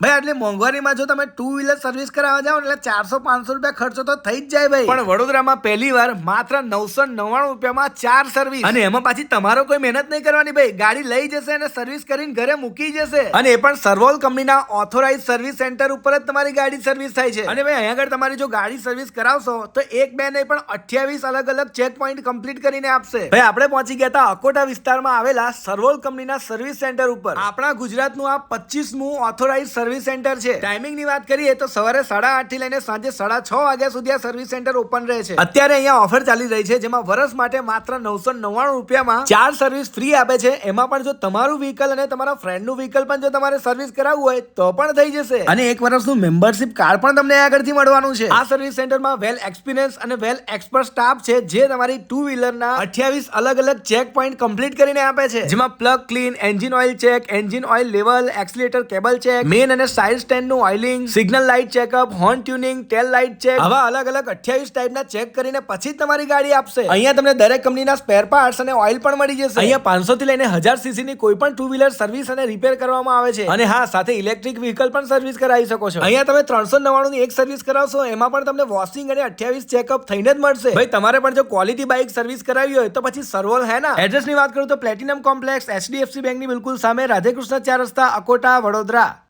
ભાઈ એટલે મોંઘવારીમાં જો તમે ટુ વ્હીલર સર્વિસ કરાવવા જાઓ એટલે ચારસો પાંચસો રૂપિયા ખર્ચો તો થઈ જ જાય ભાઈ. પણ વડોદરામાં પહેલી વાર માત્ર નવસો નવ્વાણું રૂપિયામાં ચાર સર્વિસ અને એમાં પાછી તમારો કોઈ મહેનત નહીં કરવાની ભાઈ. ગાડી લઈ જશે અને સર્વિસ કરીને ઘરે મૂકી જશે. અને એ પણ સર્વોલ કંપનીના ઓથોરાઇઝ સર્વિસ સેન્ટર ઉપર જ તમારી ગાડી સર્વિસ થાય છે. અને ભાઈ અહીંયા આગળ તમારી જો ગાડી સર્વિસ કરાવશો તો એક બે નહીં પણ અઠ્યાવીસ અલગ અલગ ચેક પોઈન્ટ કમ્પ્લીટ કરીને આપશે. ભાઈ આપણે પહોંચી ગયા હતા અકોટા વિસ્તારમાં આવેલા સર્વોલ કંપનીના સર્વિસ સેન્ટર ઉપર. આપણા ગુજરાતનું આ પચીસમું ઓથોરાઇઝ સર્વિસ સેન્ટર છે. ટાઈમિંગની વાત કરીએ તો સવારે સાડા આઠથી લઈને સાંજે સાડા છ વાગ્યા સુધી આ સર્વિસ સેન્ટર ઓપન રહે છે. અત્યારે અહીંયા ઓફર ચાલી રહી છે જેમાં વર્ષ માટે માત્ર નવસો નવ્વાણું રૂપિયામાં ચાર સર્વિસ ફ્રી આપે છે. એમાં પણ જો તમારું વ્હીકલ અને તમારા ફ્રેન્ડનું વ્હીકલ પણ જો તમારે સર્વિસ કરાવવું હોય તો પણ થઈ જશે. અને એક વર્ષનું મેમ્બરશિપ કાર્ડ પણ તમને આગળથી મળવાનું છે. આ સર્વિસ સેન્ટરમાં વેલ એક્સપિરિયન્સ અને વેલ એક્સપર્ટ સ્ટાફ છે જે તમારી ટુ વ્હીલરના અઠ્યાવીસ અલગ અલગ ચેક પોઈન્ટ કમ્પ્લીટ કરીને આપે છે. જેમાં plug clean engine oil check engine oil level accelerator cable check main અને side સ્ટેન્ડનું oiling signal light checkup horn tuning tail light check આવા અલગ અલગ અઠ્યાવીસ ટાઈપના ચેક કરીને પછી તમારી ગાડી આપશે. અહીંયા તમને દરેક કંપનીના સ્પેર પાર્ટ્સ અને ઓઇલ પણ મળી જશે. અહીંયા પાંચસો થી લઈને હજાર સીસી ની કોઈ પણ ટુ વ્હીલર સર્વિસ અને રિપેર કરવામાં આવે છે. અને હા સાથે ઇલેક્ટ્રિક વ્હીકલ પણ સર્વિસ કરાવી શકો છો. અહીંયા તમે ત્રણસો નવ્વાણું ની એક સર્વિસ કરાવશો એમાં પણ તમને વોશિંગ અને અઠ્યાવીસ ચેકઅપ થઈને જ મળશે. ભાઈ તમારે પણ જો ક્વોલિટી બાઇક સર્વિસ કરાવી હોય તો પછી સર્વોલ હે ના? એડ્રેસની વાત કરું તો પ્લેટિનમ કોમ્પ્લેક્સ એચડીએફસી બેંકની બિલકુલ સામે રાધેકૃષ્ણ ચાર રસ્તા અકોટા વડોદરા.